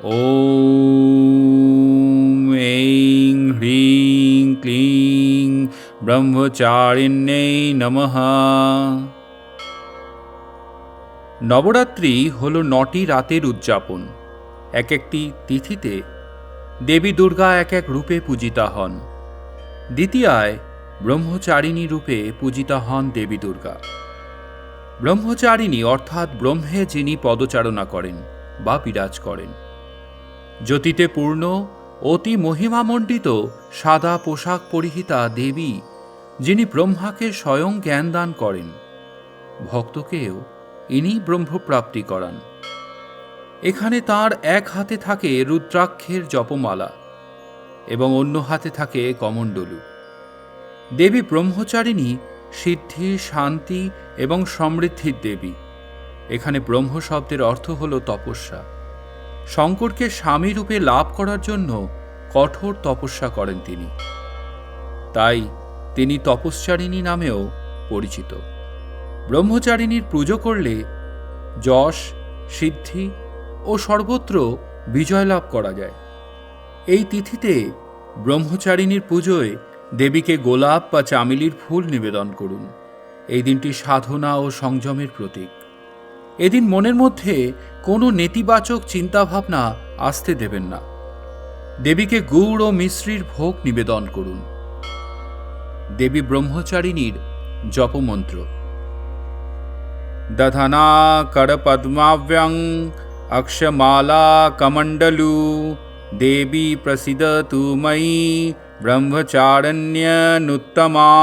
ॐ ऐं ह्रीं ক্লিং ব্রহ্মচারিণ্যై নমঃ নবরাত্রি হল নটি রাতের উদযাপন এক একটি তিথিতে দেবী দুর্গা এক এক রূপে পূজিতা হন দ্বিতীয়ায় ব্রহ্মচারিণী রূপে পূজিতা হন দেবী দুর্গা ব্রহ্মচারিণী অর্থাৎ ব্রহ্মে যিনি পদচারণা করেন বা বিরাজ করেন জ্যোতিতে পূর্ণ, অতি মহিমামণ্ডিত সাদা পোশাক পরিহিতা দেবী, যিনি ব্রহ্মাকে স্বয়ং জ্ঞান দান করেন। ভক্তকেও ইনি ব্রহ্মপ্রাপ্তি করান। এখানে তার এক হাতে থাকে রুদ্রাক্ষের জপমালা এবং অন্য হাতে থাকে কমণ্ডলু। দেবী ব্রহ্মচারিণী সিদ্ধি, শান্তি এবং সমৃদ্ধির দেবী। এখানে ব্রহ্ম শব্দের অর্থ হল তপস্যা। শঙ্করকে স্বামী রূপে লাভ করার জন্য কঠোর তপস্যা করেন তিনি। তাই তিনি তপস্যারিণী নামেও পরিচিত। ব্রহ্মচারিণীর পুজো করলে যশ, সিদ্ধি ও সর্বত্র বিজয় লাভ করা যায়। এই তিথিতে ব্রহ্মচারিণীর পুজোয় দেবীকে গোলাপ বা চামেলির ফুল নিবেদন করুন। এই দিনটি সাধনা ও সংযমের প্রতীক। এদিন মনের মধ্যে কোনো নেতিবাচক চিন্তাভাবনা আসতে দেবেন না। দেবীকে গুড় ও মিশ্রির ভোগ নিবেদন করুন। দেবী ব্রহ্মচারিণীর জপমন্ত্র। দধনা করপদ্মাব্যং অক্ষমালা কমণ্ডলু দেবী প্রসিদতু ময়ি ব্রহ্মচারণ্যনুত্তমা।